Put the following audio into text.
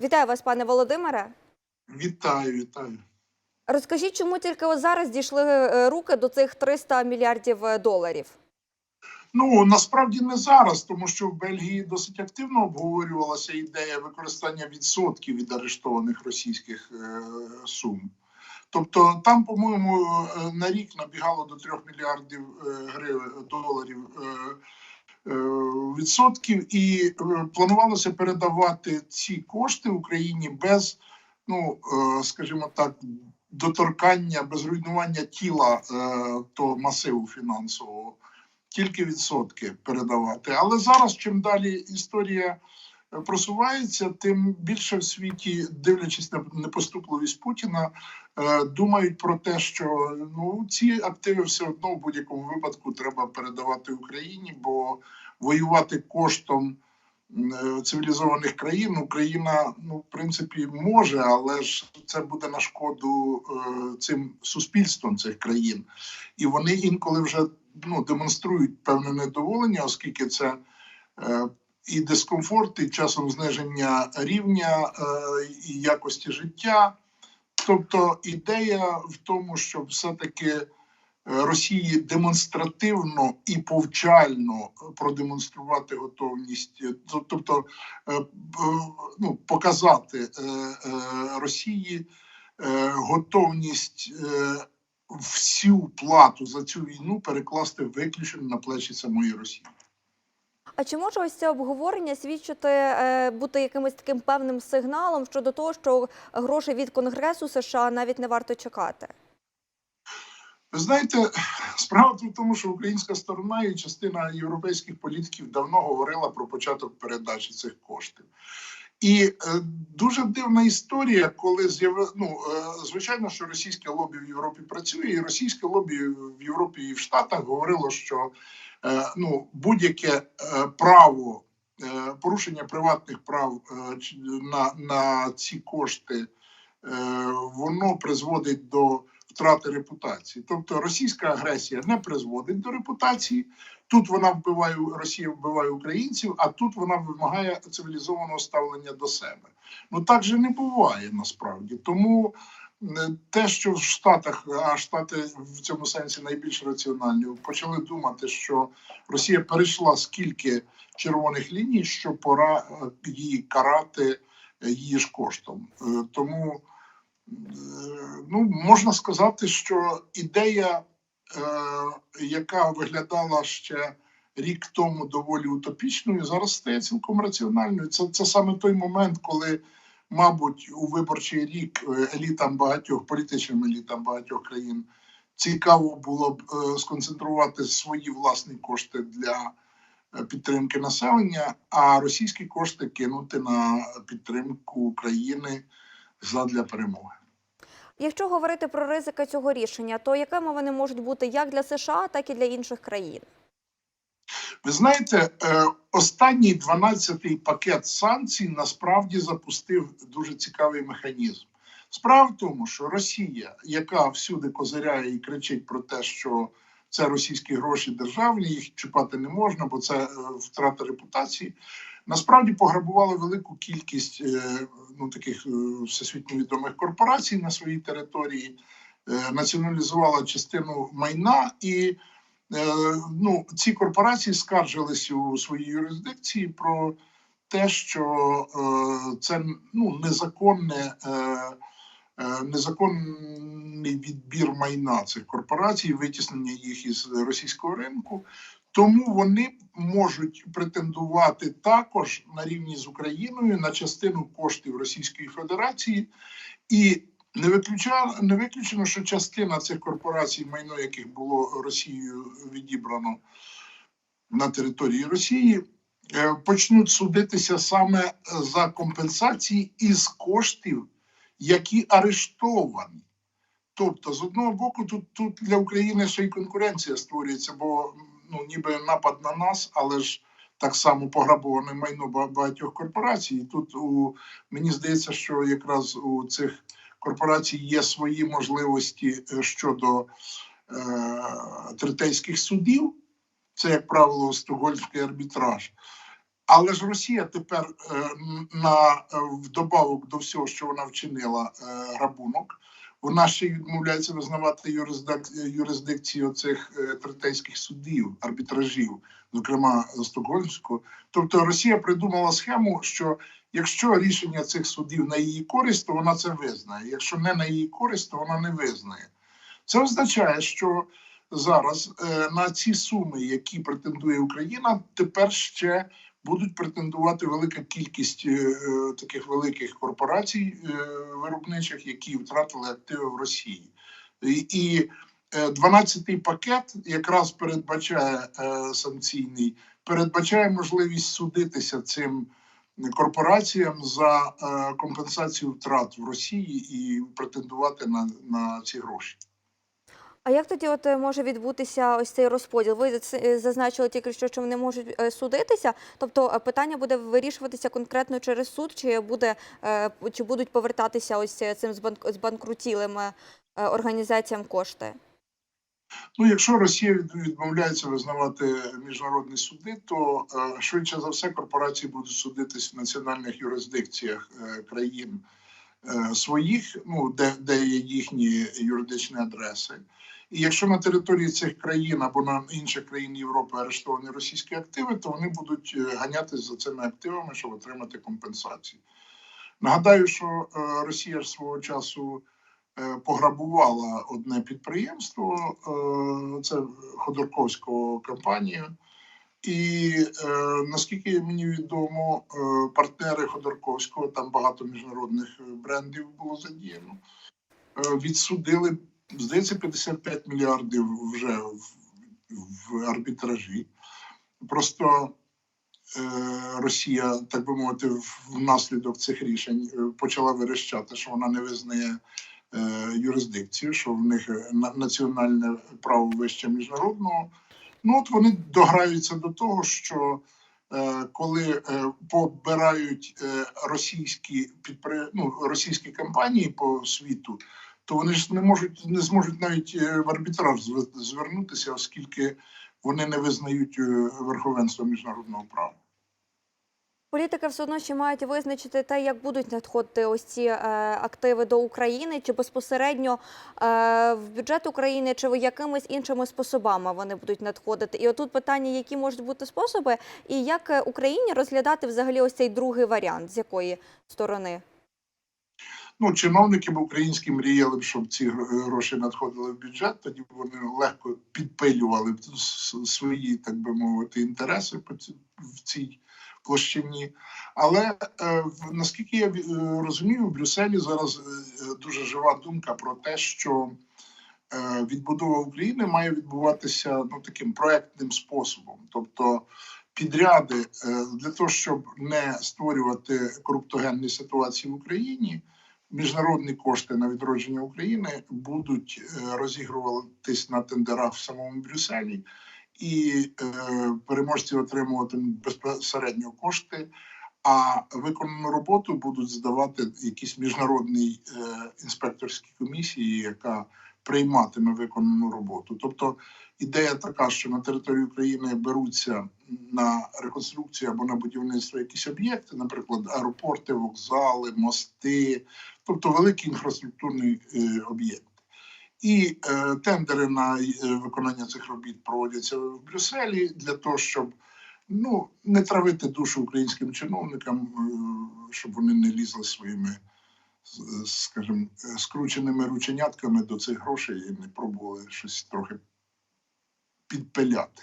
Вітаю вас, пане Володимире. Вітаю, вітаю. Розкажіть, чому тільки от зараз дійшли е, руки до цих 300 мільярдів е, доларів? Ну насправді не зараз, тому що в Бельгії досить активно обговорювалася ідея використання відсотків від арештованих російських е, сум. Тобто, там, по-моєму, на рік набігало до 3 мільярдів е, гривень доларів е, відсотків, і е, планувалося передавати ці кошти Україні без, ну е, скажімо так, доторкання, без руйнування тіла е, того масиву фінансового тільки відсотки передавати. Але зараз, чим далі історія е, просувається, тим більше в світі, дивлячись на непоступливість Путіна, е, думають про те, що ну ці активи все одно в будь-якому випадку треба передавати Україні, бо воювати коштом. е, Цивілізованих країн Україна, ну в принципі, може, але ж це буде на шкоду е, цим суспільством цих країн, і вони інколи вже ну, демонструють певне недоволення, оскільки це і дискомфорт, і часом зниження рівня е, і якості життя. Тобто ідея в тому, щоб все-таки е, Росії демонстративно і повчально продемонструвати готовність, тобто е, ну, показати Росії готовність всю плату за цю війну перекласти виключно на плечі самої Росії. А чи може ось це обговорення свідчити е, бути якимось таким певним сигналом щодо того, що грошей від Конгресу США навіть не варто чекати? Ви знаєте, справа в тому, що українська сторона і частина європейських політиків давно говорила про початок передачі цих коштів. І е, дуже дивна історія, коли з'яви... ну, е, звичайно, що російське лобі в Європі працює, і російське лобі в Європі і в Штатах говорило, що ну, будь-яке е, право е, порушення приватних прав е, на, на ці кошти, е, воно призводить до втрати репутації. Тобто російська агресія не призводить до репутації. Тут вона вбиває Росія вбиває українців, а тут вона вимагає цивілізованого ставлення до себе. Ну так же не буває насправді. Тому е, те, що в Штатах, а Штати в цьому сенсі найбільш раціональні, почали думати, що Росія перейшла скільки червоних ліній, що пора е, її карати е, її ж коштом. Е, Тому ну, можна сказати, що ідея, яка виглядала ще рік тому доволі утопічною, зараз стає цілком раціональною. Це, це саме той момент, коли, мабуть, у виборчий рік е, елітам багатьох політичним елітам багатьох країн цікаво було б е, сконцентрувати свої власні кошти для е, підтримки населення, а російські кошти кинути на підтримку України задля перемоги. Якщо говорити про ризики цього рішення, то якими вони можуть бути як для США, так і для інших країн? Ви знаєте, е, останній 12-й пакет санкцій насправді запустив дуже цікавий механізм. Справа в тому, що Росія, яка всюди козиряє і кричить про те, що це російські гроші державні, їх чіпати не можна, бо це е, втрата репутації. Насправді пограбувала велику кількість е, ну, таких всесвітньо відомих корпорацій на своїй території, націоналізувала частину майна і ну, ці корпорації скаржились у своїй юрисдикції про те, що е, це ну, незаконне, е, е, незаконний відбір майна цих корпорацій, витіснення їх із російського ринку. Тому вони можуть претендувати також на рівні з Україною на частину коштів Російської Федерації і не виключено, не виключено, що частина цих корпорацій, майно яких було Росією відібрано на території Росії, е, почнуть судитися саме за компенсації із коштів, які арештовані. Тобто, з одного боку, тут, тут для України ще й конкуренція створюється, бо ну, ніби напад на нас, але ж так само пограбоване майно багатьох корпорацій. І тут у мені здається, що якраз у цих корпорацій є свої можливості е, щодо е, третейських судів. Це, як правило, стокгольмський арбітраж. Але ж Росія тепер е, на е, вдобавок до всього, що вона вчинила е, грабунок, вона ще відмовляється визнавати юрисдикцію цих е, третейських судів, арбітражів, зокрема Стокгольмського. Тобто Росія придумала схему, що якщо рішення цих судів на її користь, то вона це визнає. Якщо не на її користь, то вона не визнає. Це означає, що зараз е, на ці суми, які претендує Україна, тепер ще будуть претендувати велика кількість е, е, таких великих корпорацій е, виробничих, які втратили активи в Росії. І, і е, 12-й пакет якраз передбачає санкційний, передбачає можливість судитися цим корпораціям за компенсацію втрат в Росії і претендувати на, на ці гроші. А як тоді от е, може відбутися ось цей розподіл? Ви е, зазначили тільки що, що вони можуть е, судитися. Тобто питання буде вирішуватися конкретно через суд, чи буде чи будуть повертатися ось цим збанк- збанкрутілим організаціям кошти? Ну, якщо Росія відмовляється визнавати міжнародні суди, то швидше за все корпорації будуть судитись в національних юрисдикціях країн своїх, ну де, де є їхні юридичні адреси. І якщо на території цих країн або на інших країн Європи арештовані російські активи, то вони будуть е, ганятись за цими активами, щоб отримати компенсації. Нагадаю, що е, Росія ж свого часу е, пограбувала одне підприємство, е, це Ходорковського компанія. І е, наскільки мені відомо, е, партнери Ходорковського, там багато міжнародних е, брендів було задіяно, е, відсудили, здається, 55 мільярдів вже в, в арбітражі. Просто е, Росія, так би мовити, внаслідок цих рішень е, почала верещати, що вона не визнає е, юрисдикцію, що в них е, на- національне право вище міжнародного. Ну от вони дограються до того, що е, коли е, побирають е, російські підпри... ну, російські компанії по світу, то вони ж не можуть не зможуть навіть е, в арбітраж звернутися, оскільки вони не визнають е, верховенство міжнародного права. Політики все одно ще мають визначити те, як будуть надходити ось ці е, активи до України, чи безпосередньо е, в бюджет України, чи якимись іншими способами вони будуть надходити. І отут питання, які можуть бути способи, і як е, Україні розглядати взагалі ось цей другий варіант, з якої сторони? Ну, чиновники б українські мріяли б, щоб ці гроші надходили в бюджет, тоді б вони легко підпилювали б свої, так би мовити, інтереси в цій площині. Але е, наскільки я е, розумію, в Брюсселі зараз е, дуже жива думка про те, що відбудова України має відбуватися ну, таким проектним способом. Тобто підряди для того, щоб не створювати коруптогенні ситуації в Україні, міжнародні кошти на відродження України будуть розігруватись на тендерах в самому Брюсселі, і е, переможці отримуватимуть безпосередньо кошти. А виконану роботу будуть здавати якісь міжнародні е, інспекторські комісії, яка прийматиме виконану роботу. Тобто ідея така, що на території України беруться на реконструкцію або на будівництво якісь об'єкти, наприклад, аеропорти, вокзали, мости, тобто великі інфраструктурні е, об'єкти. І е, тендери на е, виконання цих робіт проводяться в Брюсселі для того, щоб ну, не травити душу українським чиновникам, е, щоб вони не лізли своїми, скажімо, е, скрученими рученятками до цих грошей і не пробували щось трохи підпиляти.